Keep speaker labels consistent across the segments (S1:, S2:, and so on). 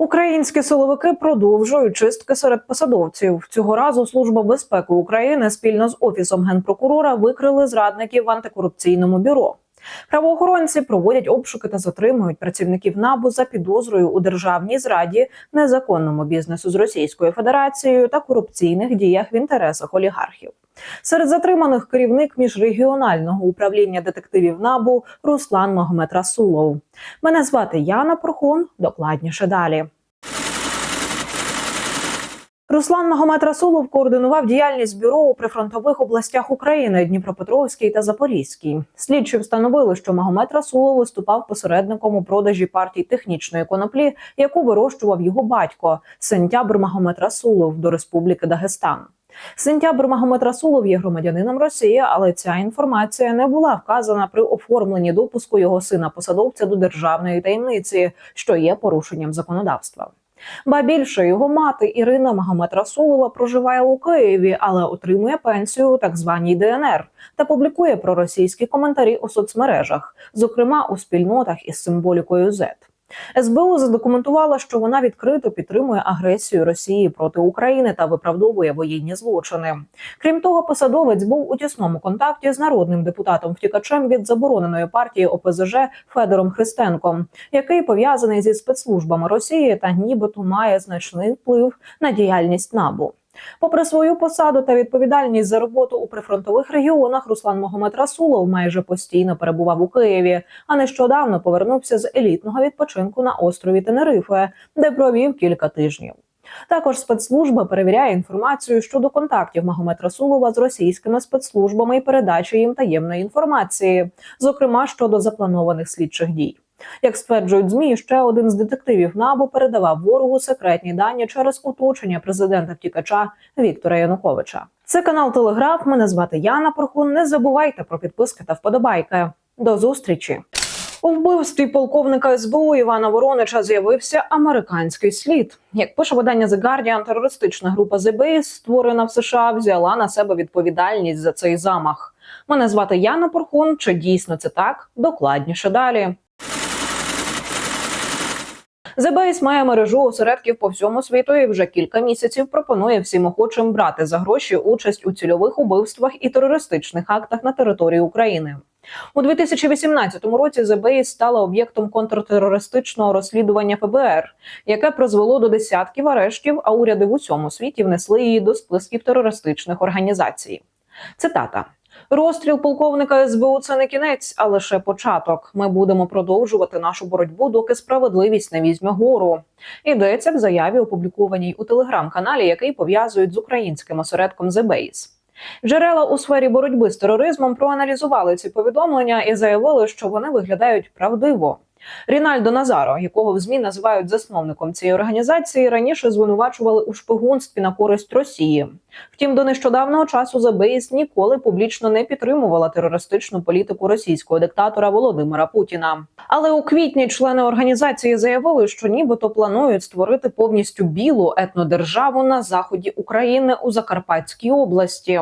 S1: Українські силовики продовжують чистки серед посадовців. Цього разу Служба безпеки України спільно з офісом генпрокурора викрили зрадників в антикорупційному бюро. Правоохоронці проводять обшуки та затримують працівників набу за підозрою у державній зраді, незаконному бізнесу з Російською Федерацією та корупційних діях в інтересах олігархів. Серед затриманих керівник міжрегіонального управління детективів набу Руслан Магомед Расулов. Мене звати Яна Прохун. Докладніше далі. Руслан Магомед Расулов координував діяльність бюро у прифронтових областях України Дніпропетровській та Запорізькій. Слідчі встановили, що Магомед Расулов виступав посередником у продажі партій технічної коноплі, яку вирощував його батько Сентябр Магомед Расулов до Республіки Дагестан. Сентябр Магомед Расулов є громадянином Росії, але ця інформація не була вказана при оформленні допуску його сина посадовця до державної таємниці, що є порушенням законодавства. Ба більше його мати Ірина Магомед Расулова проживає у Києві, але отримує пенсію у так званій ДНР та публікує проросійські коментарі у соцмережах, зокрема у спільнотах із символікою Z. СБУ задокументувала, що вона відкрито підтримує агресію Росії проти України та виправдовує воєнні злочини. Крім того, посадовець був у тісному контакті з народним депутатом втікачем від забороненої партії ОПЗЖ Федором Христенком, який пов'язаний зі спецслужбами Росії та нібито має значний вплив на діяльність набу. Попри свою посаду та відповідальність за роботу у прифронтових регіонах, Руслан Могомед Расулов майже постійно перебував у Києві, а нещодавно повернувся з елітного відпочинку на острові Тенерифе, де провів кілька тижнів. Також спецслужба перевіряє інформацію щодо контактів Магомед Расулова з російськими спецслужбами і передачі їм таємної інформації, зокрема щодо запланованих слідчих дій. Як стверджують змі, ще один з детективів набу передавав ворогу секретні дані через оточення президента втікача Віктора Януковича. Це канал Телеграф. Мене звати Яна Порхун. Не забувайте про підписки та вподобайки. До зустрічі. У вбивстві полковника СБУ Івана Воронича з'явився американський слід. Як пише видання The Guardian, терористична група The створена в США, взяла на себе відповідальність за цей замах. Мене звати Яна Порхун. Чи дійсно це так? Докладніше далі. The Base має мережу осередків по всьому світу і вже кілька місяців пропонує всім охочим брати за гроші участь у цільових убивствах і терористичних актах на території України. У 2018 році The стала об'єктом контртерористичного розслідування ФБР, яке призвело до десятків арештів, а уряди в усьому світі внесли її до списків терористичних організацій. Цитата. Розстріл полковника СБУ це не кінець, а лише початок. Ми будемо продовжувати нашу боротьбу, доки справедливість не візьме гору. Йдеться в заяві, опублікованій у телеграм-каналі, який пов'язують з українським осередком The Base. Джерела у сфері боротьби з тероризмом проаналізували ці повідомлення і заявили, що вони виглядають правдиво. Рінальдо Назаро, якого в змі називають засновником цієї організації, раніше звинувачували у шпигунстві на користь Росії. Втім, до нещодавнього часу Забейс ніколи публічно не підтримувала терористичну політику російського диктатора Володимира Путіна. Але у квітні члени організації заявили, що нібито планують створити повністю білу етнодержаву на заході України у Закарпатській області.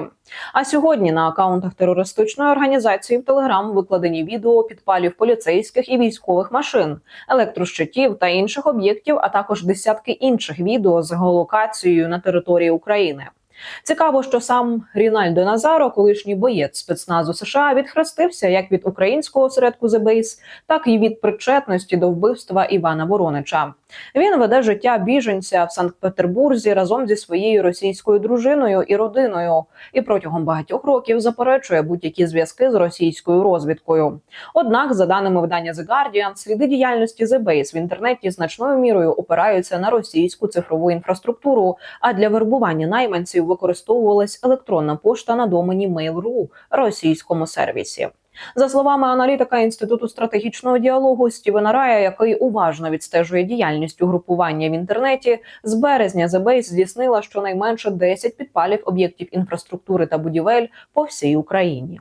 S1: А сьогодні на акаунтах терористичної організації в Телеграм викладені відео підпалів поліцейських і військових машин, електрощитів та інших об'єктів, а також десятки інших відео з геолокацією на території України. Цікаво, що сам Рінальдо Назаро, колишній боєць спецназу США, відхрестився як від українського осередку The так і від причетності до вбивства Івана Воронича. Він веде життя біженця в Санкт-Петербурзі разом зі своєю російською дружиною і родиною, і протягом багатьох років заперечує будь-які зв'язки з російською розвідкою. Однак, за даними видання The Guardian, сліди діяльності The в інтернеті значною мірою опираються на російську цифрову інфраструктуру. А для вербування найманців використовувалась електронна пошта на домені Mail.ru російському сервісі. За словами аналітика інституту стратегічного діалогу Стівена Рая, який уважно відстежує діяльність угрупування в інтернеті, з березня The Base здійснила щонайменше 10 підпалів об'єктів інфраструктури та будівель по всій Україні.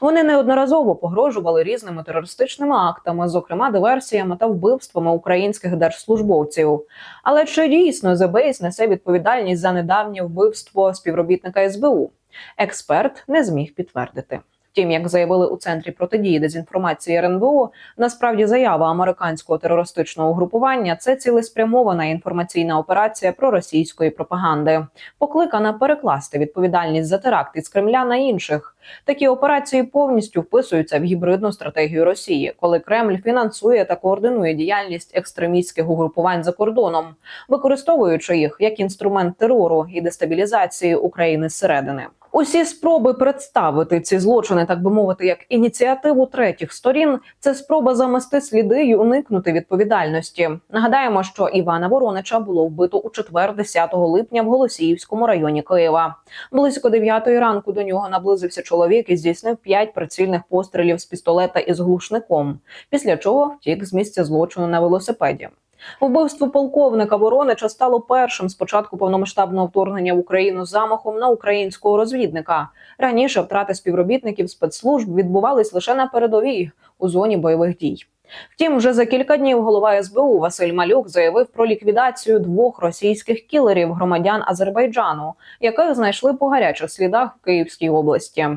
S1: Вони неодноразово погрожували різними терористичними актами, зокрема диверсіями та вбивствами українських держслужбовців. Але чи дійсно ЗБС несе відповідальність за недавнє вбивство співробітника СБУ? Експерт не зміг підтвердити. Втім, як заявили у центрі протидії дезінформації РНБО, насправді заява американського терористичного угрупування це цілеспрямована інформаційна операція проросійської пропаганди, покликана перекласти відповідальність за теракт із Кремля на інших. Такі операції повністю вписуються в гібридну стратегію Росії, коли Кремль фінансує та координує діяльність екстремістських угрупувань за кордоном, використовуючи їх як інструмент терору і дестабілізації України зсередини. Усі спроби представити ці злочини, так би мовити, як ініціативу третіх сторін, це спроба замести сліди й уникнути відповідальності. Нагадаємо, що Івана Воронича було вбито у четвер, 10 липня, в Голосіївському районі Києва. Близько 9 ранку до нього наблизився чоловік і здійснив п'ять прицільних пострілів з пістолета із глушником, після чого втік з місця злочину на велосипеді. Вбивство полковника Воронича стало першим з початку повномасштабного вторгнення в Україну замахом на українського розвідника. Раніше втрати співробітників спецслужб відбувались лише на передовій у зоні бойових дій. Втім, вже за кілька днів голова СБУ Василь Малюк заявив про ліквідацію двох російських кілерів громадян Азербайджану, яких знайшли по гарячих слідах в Київській області.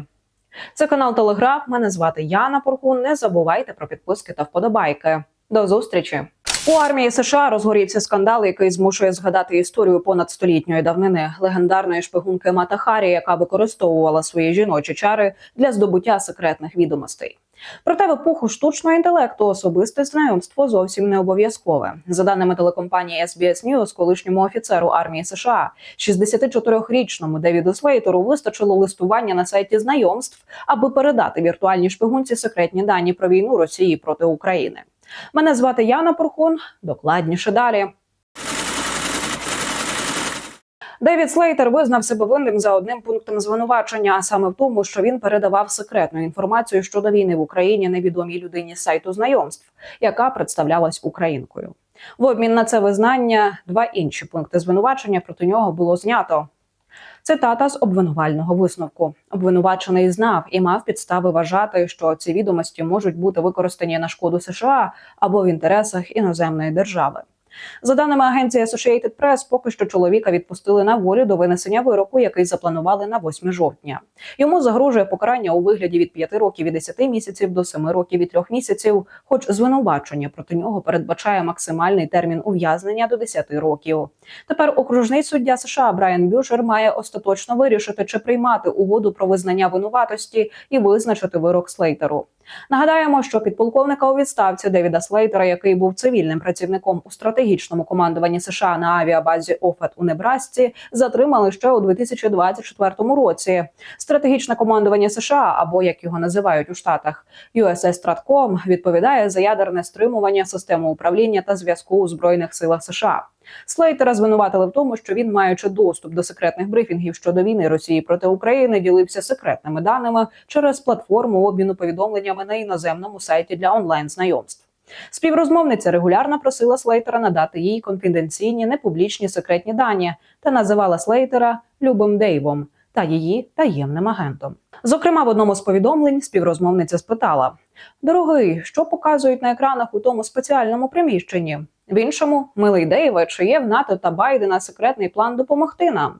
S1: Це канал Телеграф. Мене звати Яна Порхун. Не забувайте про підписки та вподобайки. До зустрічі. У армії США розгорівся скандал, який змушує згадати історію понад столітньої давнини легендарної шпигунки Мата Харі, яка використовувала свої жіночі чари для здобуття секретних відомостей. Проте в епоху штучного інтелекту особисте знайомство зовсім не обов'язкове. За даними телекомпанії SBS News, колишньому офіцеру армії США, 64-річному Девіду Слейтеру вистачило листування на сайті знайомств, аби передати віртуальній шпигунці секретні дані про війну Росії проти України. Мене звати Яна Порхун. Докладніше далі. Девід Слейтер визнав себе винним за одним пунктом звинувачення, а саме в тому, що він передавав секретну інформацію щодо війни в Україні невідомій людині з сайту знайомств, яка представлялась українкою. В обмін на це визнання два інші пункти звинувачення проти нього було знято. Цитата з обвинувального висновку: обвинувачений знав і мав підстави вважати, що ці відомості можуть бути використані на шкоду США або в інтересах іноземної держави. За даними агенції Associated Press, поки що чоловіка відпустили на волю до винесення вироку, який запланували на 8 жовтня. Йому загрожує покарання у вигляді від 5 років і 10 місяців до 7 років і 3 місяців. Хоч звинувачення проти нього передбачає максимальний термін ув'язнення до 10 років. Тепер окружний суддя США Брайан Бюшер має остаточно вирішити, чи приймати угоду про визнання винуватості і визначити вирок Слейтеру. Нагадаємо, що підполковника у відставці Девіда Слейтера, який був цивільним працівником у стратегічному командуванні США на авіабазі Офет у Небрасці, затримали ще у 2024 році. Стратегічне командування США, або як його називають у штатах, USS Stratcom, відповідає за ядерне стримування системи управління та зв'язку у збройних силах США. Слейтера звинуватили в тому, що він, маючи доступ до секретних брифінгів щодо війни Росії проти України, ділився секретними даними через платформу обміну повідомленнями на іноземному сайті для онлайн знайомств. Співрозмовниця регулярно просила Слейтера надати їй конфіденційні непублічні секретні дані та називала Слейтера Любим Дейвом та її таємним агентом. Зокрема, в одному з повідомлень співрозмовниця спитала: Дорогий, що показують на екранах у тому спеціальному приміщенні? В іншому, милий Дейве, чи є в НАТО та Байдена секретний план допомогти нам?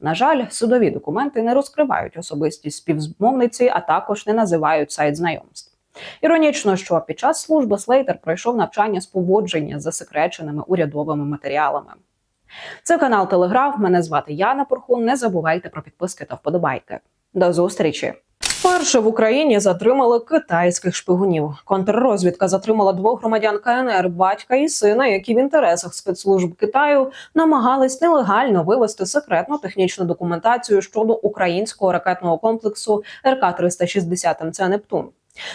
S1: На жаль, судові документи не розкривають особистість співзмовниці, а також не називають сайт знайомств. Іронічно, що під час служби Слейтер пройшов навчання з поводження з засекреченими урядовими матеріалами. Це канал Телеграф. Мене звати Яна Порхун. Не забувайте про підписки та вподобайки. До зустрічі! Вперше в Україні затримали китайських шпигунів. Контррозвідка затримала двох громадян КНР, батька і сина, які в інтересах спецслужб Китаю намагались нелегально вивести секретну технічну документацію щодо українського ракетного комплексу РК 360 МЦ Нептун.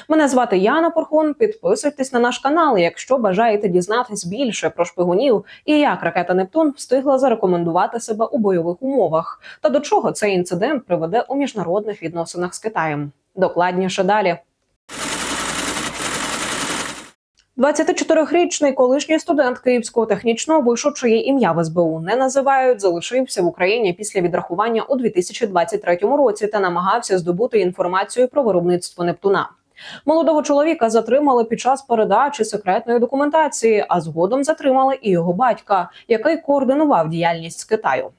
S1: Мене звати Яна Порхун. Підписуйтесь на наш канал, якщо бажаєте дізнатись більше про шпигунів і як ракета Нептун встигла зарекомендувати себе у бойових умовах, та до чого цей інцидент приведе у міжнародних відносинах з Китаєм. Докладніше далі. 24-річний колишній студент Київського технічного вишу, ім'я в СБУ не називають, залишився в Україні після відрахування у 2023 році та намагався здобути інформацію про виробництво Нептуна. Молодого чоловіка затримали під час передачі секретної документації, а згодом затримали і його батька, який координував діяльність з Китаю.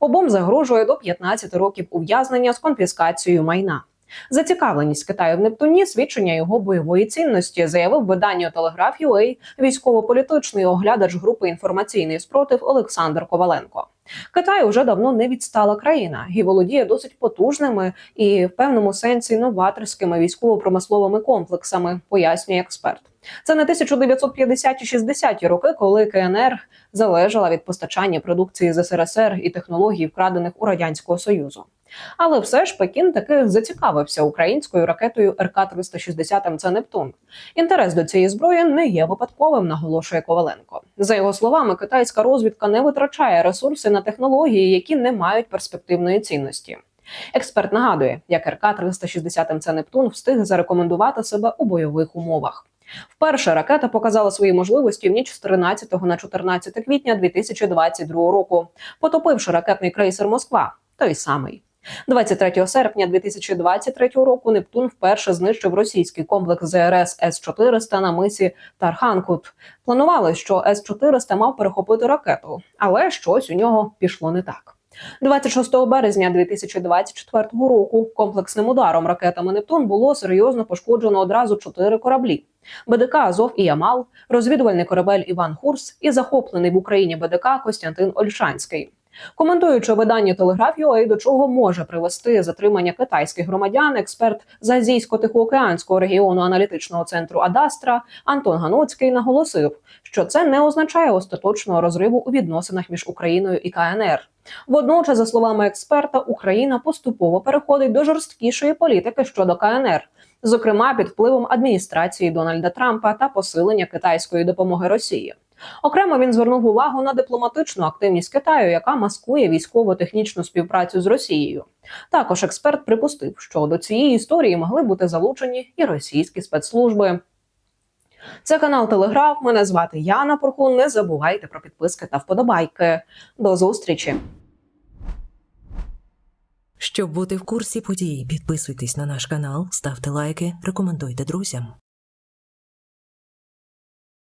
S1: Обом загрожує до 15 років ув'язнення з конфіскацією майна. Зацікавленість Китаю в Нептуні свідчення його бойової цінності, заявив виданню Телеграф UA військово-політичний оглядач групи інформаційний спротив Олександр Коваленко. Китай уже давно не відстала країна і володіє досить потужними і в певному сенсі новаторськими військово-промисловими комплексами, пояснює експерт. Це не 1950-60-ті роки, коли КНР залежала від постачання продукції з СРСР і технологій, вкрадених у радянського союзу. Але все ж Пекін таки зацікавився українською ракетою РК 360 МЦ Нептун. Інтерес до цієї зброї не є випадковим, наголошує Коваленко. За його словами, китайська розвідка не витрачає ресурси на технології, які не мають перспективної цінності. Експерт нагадує, як РК 360 МЦ Нептун встиг зарекомендувати себе у бойових умовах. Вперше ракета показала свої можливості в ніч з 13 на 14 квітня 2022 року, потопивши ракетний крейсер Москва, той самий. 23 серпня 2023 року Нептун вперше знищив російський комплекс ЗРС С-400 на мисі Тарханкут. Планували, що С-400 мав перехопити ракету, але щось у нього пішло не так. 26 березня 2024 року комплексним ударом ракетами Нептун було серйозно пошкоджено одразу чотири кораблі: БДК Азов і Ямал, розвідувальний корабель Іван Хурс і захоплений в Україні БДК Костянтин Ольшанський. Коментуючи видання Телеграф UA, до чого може привести затримання китайських громадян, експерт з азійсько-тихоокеанського регіону аналітичного центру Адастра Антон Ганоцький наголосив, що це не означає остаточного розриву у відносинах між Україною і КНР. Водночас, за словами експерта, Україна поступово переходить до жорсткішої політики щодо КНР, зокрема під впливом адміністрації Дональда Трампа та посилення китайської допомоги Росії. Окремо він звернув увагу на дипломатичну активність Китаю, яка маскує військово-технічну співпрацю з Росією. Також експерт припустив, що до цієї історії могли бути залучені і російські спецслужби. Це канал Телеграф. Мене звати Яна Порхун. Не забувайте про підписки та вподобайки. До зустрічі!
S2: Щоб бути в курсі подій, підписуйтесь на наш канал, ставте лайки, рекомендуйте друзям.